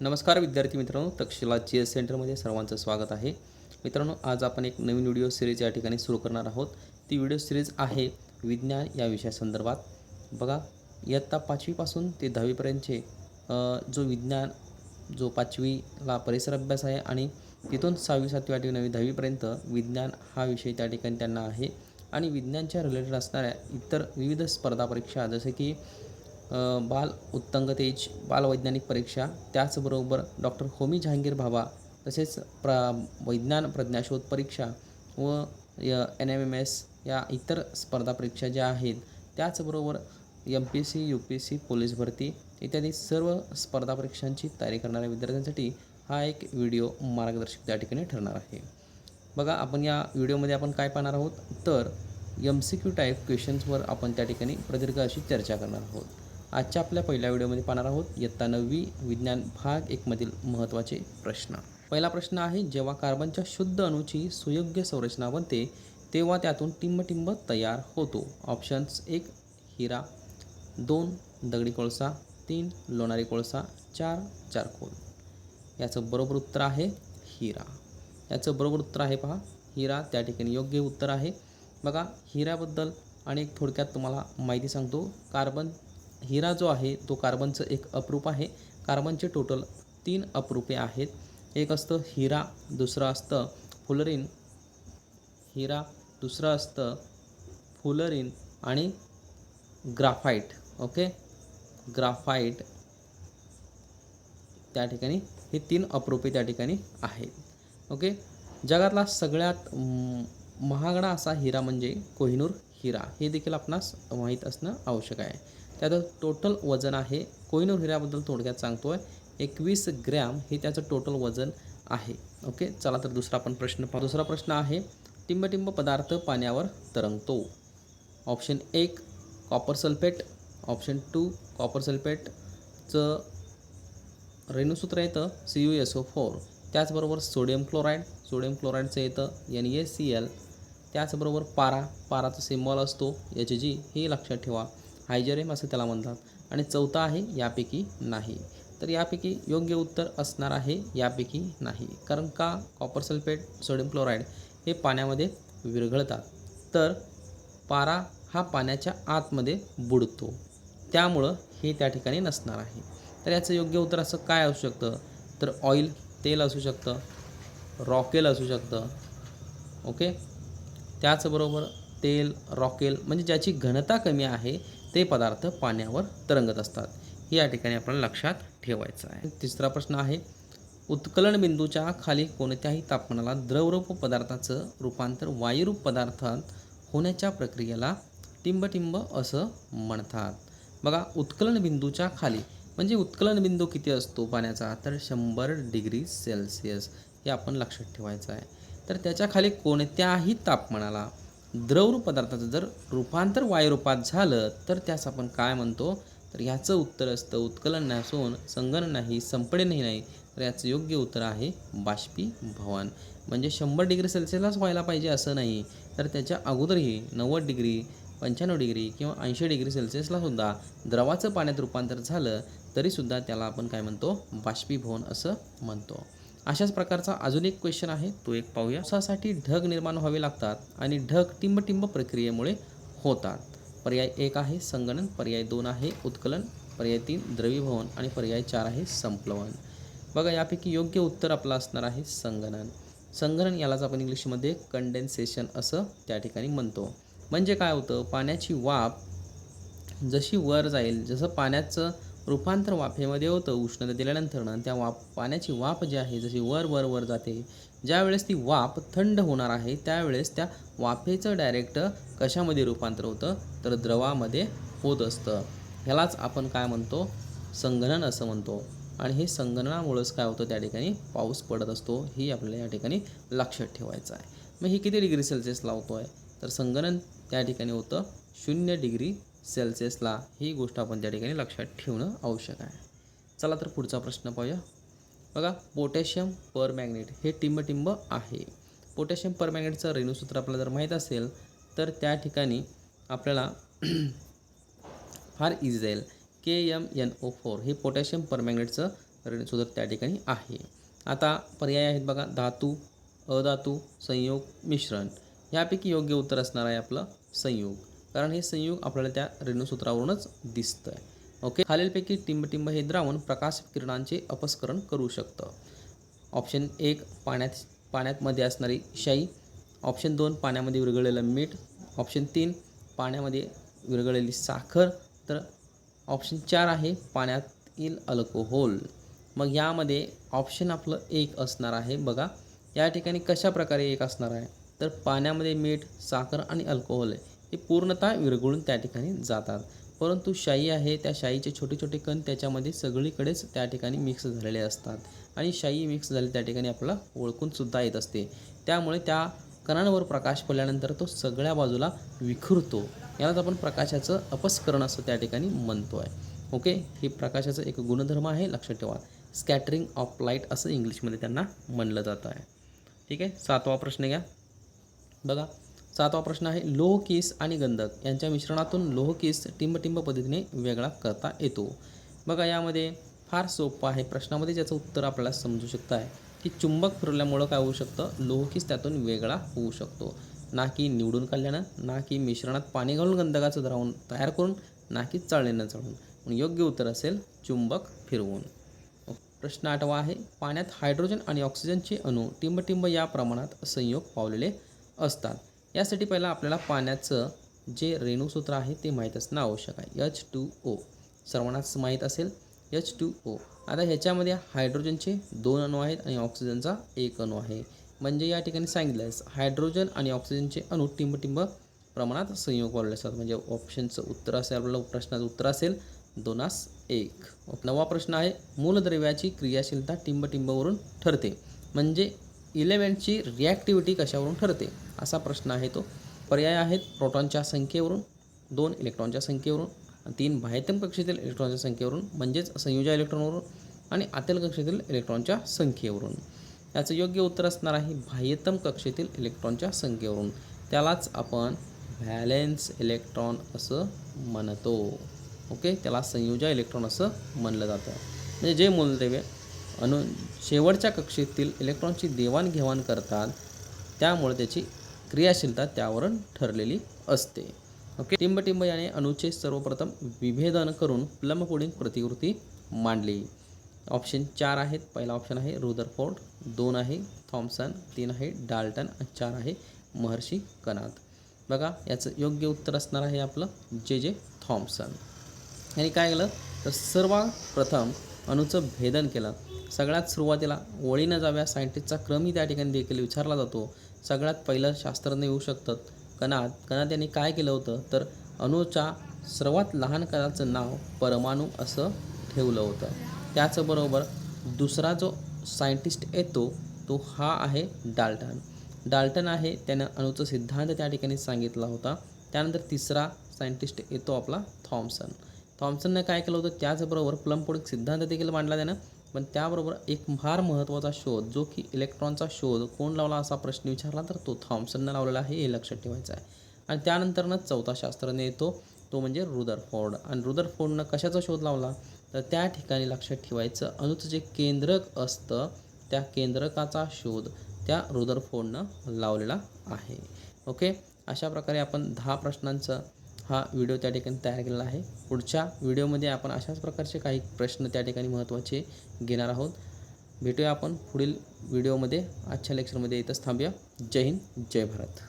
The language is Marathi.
नमस्कार विद्यार्थी मित्रांनो तक्षशिला जी एस सेंटरमध्ये सर्वांचं स्वागत आहे. मित्रांनो आज आपण एक नवीन व्हिडिओ सिरीज या ठिकाणी सुरू करणार आहोत. ती व्हिडिओ सिरीज आहे विज्ञान या विषयासंदर्भात. बघा इयत्ता पाचवीपासून ते दहावीपर्यंतचे जो विज्ञान जो पाचवीला परिसर अभ्यास आहे आणि तिथून सहावी सातवी आठवी नववी दहावीपर्यंत विज्ञान हा विषय त्या ठिकाणी त्यांना आहे. आणि विज्ञानच्या रिलेटेड असणाऱ्या इतर विविध स्पर्धा परीक्षा जसे की बाल उत्तंग तेज परीक्षा. त्याचबरोबर डॉक्टर होमी जहांगीर भाभा तसेच प्र वैज्ञान प्रज्ञाशोध परीक्षा व एन एम एम एस या इतर स्पर्धा परीक्षा ज्या आहेत त्याचबरोबर M P S C U P S C police भरती इत्यादी सर्व स्पर्धा परीक्षांची तयारी करणाऱ्या विद्यार्थ्यांसाठी हा एक व्हिडिओ मार्गदर्शक त्या ठिकाणी ठरणार आहे. बघा आपण या व्हिडिओमध्ये आपण काय पाहणार आहोत? तर एम सी क्यू टाईप क्वेश्चन्सवर आपण त्या ठिकाणी प्रदीर्घ अशी चर्चा करणार आहोत. आजच्या आपल्या पहिल्या व्हिडिओमध्ये पाहणार आहोत इयत्ता नववी विज्ञान भाग एकमधील महत्त्वाचे प्रश्न. पहिला प्रश्न आहे जेव्हा कार्बनच्या शुद्ध अणूची सुयोग्य संरचना बनते तेव्हा त्यातून टिंबटिंब तयार होतो. ऑप्शन्स एक हिरा. दोन दगडी कोळसा. तीन लोणारी कोळसा. चार चारकोल. याचं बरोबर उत्तर आहे हिरा. याचं बरोबर उत्तर आहे पहा हिरा. त्या ठिकाणी योग्य उत्तर आहे. बघा हिऱ्याबद्दल आणि एक थोडक्यात तुम्हाला माहिती सांगतो. कार्बन हिरा जो आहे तो कार्बनचं एक अप्रूप आहे. कार्बनचे टोटल तीन अप्रूपे आहेत. एक असतं हिरा दुसरं असतं फुलरिन. हिरा दुसरं असतं फुलरिन आणि ग्राफाईट ओके? ग्राफाईट त्या ठिकाणी हे तीन अप्रूपे त्या ठिकाणी आहेत ओके? जगातला सगळ्यात महागडा असा हिरा म्हणजे कोहिनूर हिरा. हे देखील आपणास माहीत असणं आवश्यक आहे. त्याचं टोटल वजन आहे. कोहिनूर हिऱ्याबद्दल थोडक्यात सांगतो आहे एकवीस ग्रॅम हे त्याचं टोटल वजन आहे. ओके? चला तर दुसरा पण प्रश्न पा दुसरा प्रश्न आहे टिंबटिंब पदार्थ पाण्यावर तरंगतो. ऑप्शन एक copper sulphate option two copper सल्फेटचं रेणूसूत्र येतं C U S O four त्याचबरोबर सोडियम क्लोराईड सोडियम क्लोराईडचं येतं एन ए सी एल त्याचबरोबर पारा. पाराचा सिम्बॉल असतो. एच जी हे लक्षात ठेवा. हायजरेम असं त्याला म्हणतात. आणि चौथा आहे यापैकी नाही. तर यापैकी योग्य उत्तर असणार आहे यापैकी नाही. कारण का? कॉपर सल्फेट सोडियम क्लोराईड हे पाण्यामध्ये विरघळतात. तर पारा हा पाण्याच्या आतमध्ये बुडतो. त्यामुळं हे त्या ठिकाणी नसणार आहे. तर याचं योग्य उत्तर असं काय असू शकतं? तर ऑइल तेल असू शकतं. रॉकेल असू शकतं. ओके त्याचबरोबर तेल रॉकेल म्हणजे ज्याची घनता कमी आहे ते पदार्थ पाण्यावर तरंगत असतात. हे या ठिकाणी आपल्याला लक्षात ठेवायचं आहे. तिसरा प्रश्न आहे उत्कलन बिंदूच्या खाली कोणत्याही तापमानाला द्रवरूप पदार्थाचं रूपांतर वायुरूप पदार्थात होण्याच्या प्रक्रियेला टिंबटिंब असं म्हणतात. बघा उत्कलन बिंदूच्या खाली म्हणजे उत्कलन बिंदू किती असतो पाण्याचा? तर शंभर डिग्री सेल्सिअस हे आपण लक्षात ठेवायचं आहे. तर त्याच्याखाली कोणत्याही तापमानाला द्रवरूप पदार्थाचं जर रूपांतर वायुरूपात झालं तर त्यास आपण काय म्हणतो? तर ह्याचं उत्तर असतं उत्कलन नसून संगण नाही संपडेनही नाही. तर याचं योग्य उत्तर आहे बाष्पीभवन. म्हणजे शंभर डिग्री सेल्सिअसलाच व्हायला पाहिजे असं नाही. तर त्याच्या अगोदरही नव्वद डिग्री पंच्याण्णव डिग्री किंवा ऐंशी डिग्री सेल्सिअसला सुद्धा द्रवाचं पाण्यात रूपांतर झालं तरीसुद्धा त्याला आपण काय म्हणतो? बाष्पीभवन असं म्हणतो. अशाच प्रकारचा अजून एक क्वेश्चन आहे. तो एक पाहूया. पावसासाठी ढग निर्माण व्हावे लागतात आणि ढग टिंबटिंब प्रक्रियेमुळे होतात. पर्याय एक आहे संगणन पर्याय दोन आहे उत्कलन पर्याय तीन द्रवीभवन आणि पर्याय चार आहे संप्लवन. बघा यापैकी योग्य उत्तर आपलं असणार आहे संगणन. संगणन यालाच आपण इंग्लिशमध्ये कंडेन्सेशन असं त्या ठिकाणी म्हणतो. म्हणजे काय होतं? पाण्याची वाफ जशी वर जाईल जसं पाण्याचं रूपांतर वाफेमध्ये होतं उष्णता दिल्यानंतरनं त्या वाफ पाण्याची वाफ जी आहे जशी वर वर वर जाते ज्यावेळेस ती वाफ थंड होणार आहे त्यावेळेस त्या वाफेचं डायरेक्ट कशामध्ये रूपांतर होतं? तर द्रवामध्ये होत असतं. ह्यालाच आपण काय म्हणतो? संगणन असं म्हणतो. आणि हे संगणनामुळंच काय होतं? त्या ठिकाणी पाऊस पडत असतो. ही आपल्याला या ठिकाणी लक्षात ठेवायचं आहे. मग हे किती डिग्री सेल्सिअस लावतो आहे तर संगणन त्या ठिकाणी होतं शून्य डिग्री सेल्सिअसला ही गोष्ट आपण त्या ठिकाणी लक्षात ठेवणं आवश्यक आहे. चला तर पुढचा प्रश्न पाहूया. बघा पोटॅशियम पर मॅग्नेट हे टिंबटिंब आहे. पोटॅशियम पर मॅग्नेटचं रेणूसूत्र आपल्याला जर माहीत असेल तर त्या ठिकाणी आपल्याला फार इझी जाईल. K M N O four हे पोटॅशियम परमॅंगनेटचं रेणूसूत्र त्या ठिकाणी आहे. आता पर्याय आहेत बघा धातू अधातू संयोग मिश्रण. यापैकी योग्य उत्तर असणार आहे आपलं संयोग. कारण हे संयोग आपल्याला त्या रेणूसूत्रावरूनच दिसतं आहे ओके खालीलपैकी टिंबटिंब हे द्रावण प्रकाश किरणांचे अपस्करण करू शकतं. ऑप्शन एक पाण्यात पाण्यातमध्ये असणारी शाई. ऑप्शन दोन पाण्यामध्ये विरघळलेलं मीठ. ऑप्शन तीन पाण्यामध्ये विरघळलेली साखर. तर ऑप्शन चार आहे पाण्यातील अल्कोहोल. मग यामध्ये ऑप्शन आपलं एक असणार आहे. बघा या ठिकाणी कशा प्रकारे एक असणार आहे? तर पाण्यामध्ये मीठ साखर आणि अल्कोहोल आहे. हे पूर्णतः विरघळून त्या ठिकाणी जातात. परंतु शाई आहे त्या शाईचे छोटे छोटे कण त्याच्यामध्ये सगळीकडेच त्या ठिकाणी मिक्स झालेले असतात. आणि शाई मिक्स झाली त्या ठिकाणी आपल्याला ओळखूनसुद्धा येत असते. त्यामुळे त्या कणांवर प्रकाश पडल्यानंतर तो सगळ्या बाजूला विखुरतो. यालाच आपण प्रकाशाचं अपस्करण असं त्या ठिकाणी म्हणतो आहे ओके? हे प्रकाशाचं एक गुणधर्म आहे लक्षात ठेवा. स्कॅटरिंग ऑफ लाइट असं इंग्लिशमध्ये त्यांना म्हणलं जातं आहे ठीक आहे? सातवा प्रश्न घ्या. बघा. सातवा प्रश्न आहे लोहकीस आणि गंधक यांच्या मिश्रणातून लोहकीस टिंबटिंब पद्धतीने वेगळा करता येतो. बघा यामध्ये फार सोपं आहे प्रश्नामध्ये ज्याचं उत्तर आपल्याला समजू शकतं आहे की चुंबक फिरवल्यामुळं काय होऊ शकतं? लोहकीस त्यातून वेगळा होऊ शकतो. ना की निवडून काढल्यानं ना की मिश्रणात पाणी घालून गंधकाचं द्रावण तयार करून ना की चाळणीनं चाळून. म्हणून योग्य उत्तर असेल चुंबक फिरवून. प्रश्न आठवा आहे पाण्यात हायड्रोजन आणि ऑक्सिजनचे अणू टिंबटिंब या प्रमाणात संयोग पावलेले असतात. यासाठी पहिला आपल्याला पाण्याचं जे रेणूसूत्र आहे ते माहीत असणं आवश्यक आहे. एच टू ओ सर्वांनाच माहीत असेल एच टू ओ आता ह्याच्यामध्ये हायड्रोजनचे दोन अणू आहेत आणि ऑक्सिजनचा एक अणू आहे. म्हणजे या ठिकाणी सांगितलं आहे हायड्रोजन आणि ऑक्सिजनचे अणू टिंबटिंब प्रमाणात संयोग वाढले असतात म्हणजे ऑप्शनचं उत्तर असेल आपल्याला प्रश्नाचं उत्तर असेल दोनास एक. नवा प्रश्न आहे मूलद्रव्याची क्रियाशीलता टिंबटिंबवरून ठरते. म्हणजे इलेमेंटची रिॲक्टिव्हिटी कशावरून ठरते? असा प्रश्न आहे तो. पर्याय आहेत प्रोटॉनच्या संख्येवरून दोन इलेक्ट्रॉनच्या संख्येवरून तीन बाह्यतम कक्षेतील इलेक्ट्रॉनच्या संख्येवरून म्हणजेच संयोजा इलेक्ट्रॉनवरून आणि आतील कक्षेतील इलेक्ट्रॉनच्या संख्येवरून. याचं योग्य उत्तर असणार आहे बाह्यतम कक्षेतील इलेक्ट्रॉनच्या संख्येवरून. त्यालाच आपण व्हॅलेन्स इलेक्ट्रॉन असं म्हणतो. ओके? त्याला संयोजा इलेक्ट्रॉन असं म्हणलं जातं. म्हणजे जे मूलद्रव्य अणु शेवटच्या कक्षेतील इलेक्ट्रॉनची देवाणघेवाण करतात त्यामुळे त्याची क्रियाशीलता त्यावरून ठरलेली असते. ओके? टिंबटिंब याने अणूचे सर्वप्रथम विभेदन करून प्लम पुडिंग प्रतिकृती मांडली. ऑप्शन चार आहेत. पहिला ऑप्शन आहे रुदरफोर्ड दोन आहे थॉम्सन तीन आहे डाल्टन आणि चार आहे महर्षी कनात बघा याचं योग्य उत्तर असणार आहे आपलं जे जे थॉम्सन यांनी काय केलं? तर सर्वप्रथम अणूचं भेदन केलं. सगळ्यात सुरुवातीला ओळीनं जाव्या सायंटिस्टचा क्रमही त्या ठिकाणी देखील विचारला जातो. सगळ्यात पहिलं शास्त्रज्ञ येऊ शकतात. कणात कणात यांनी काय केलं होतं? तर अणूच्या सर्वात लहान कणाचं नाव परमाणू असं ठेवलं होतं. त्याचबरोबर दुसरा जो सायंटिस्ट येतो तो हा आहे डाल्टन. डाल्टन आहे त्यानं अणूचा सिद्धांत त्या ठिकाणी सांगितला होता. त्यानंतर तिसरा सायंटिस्ट येतो आपला थॉम्सन. थॉम्सननं काय केलं होतं? त्याचबरोबर प्लम सिद्धांत देखील मांडला त्यानं. पण त्याबरोबर एक फार महत्त्वाचा शोध जो की इलेक्ट्रॉनचा शोध कोण लावला असा प्रश्न विचारला तर तो थॉम्सननं लावलेला आहे हे लक्षात ठेवायचं आहे. आणि त्यानंतरनं चौथा शास्त्रज्ञ येतो तो म्हणजे रुदरफोर्ड. आणि रुदरफोर्डनं कशाचा शोध लावला? तर त्या ठिकाणी लक्षात ठेवायचं अणूचं जे केंद्रक असतं त्या केंद्रकाचा शोध त्या रुदरफोर्डनं लावलेला आहे. ओके? अशा प्रकारे आपण दहा प्रश्नांचं हा व्हिडिओ त्या ठिकाणी तयार केलेला आहे. पुढच्या व्हिडिओमध्ये आपण अशाच प्रकारचे काही प्रश्न त्या ठिकाणी महत्त्वाचे घेणार आहोत. भेटूया आपण पुढील व्हिडिओमध्ये. आजच्या लेक्चरमध्ये इथंच थांबूया. जय हिंद जय भारत.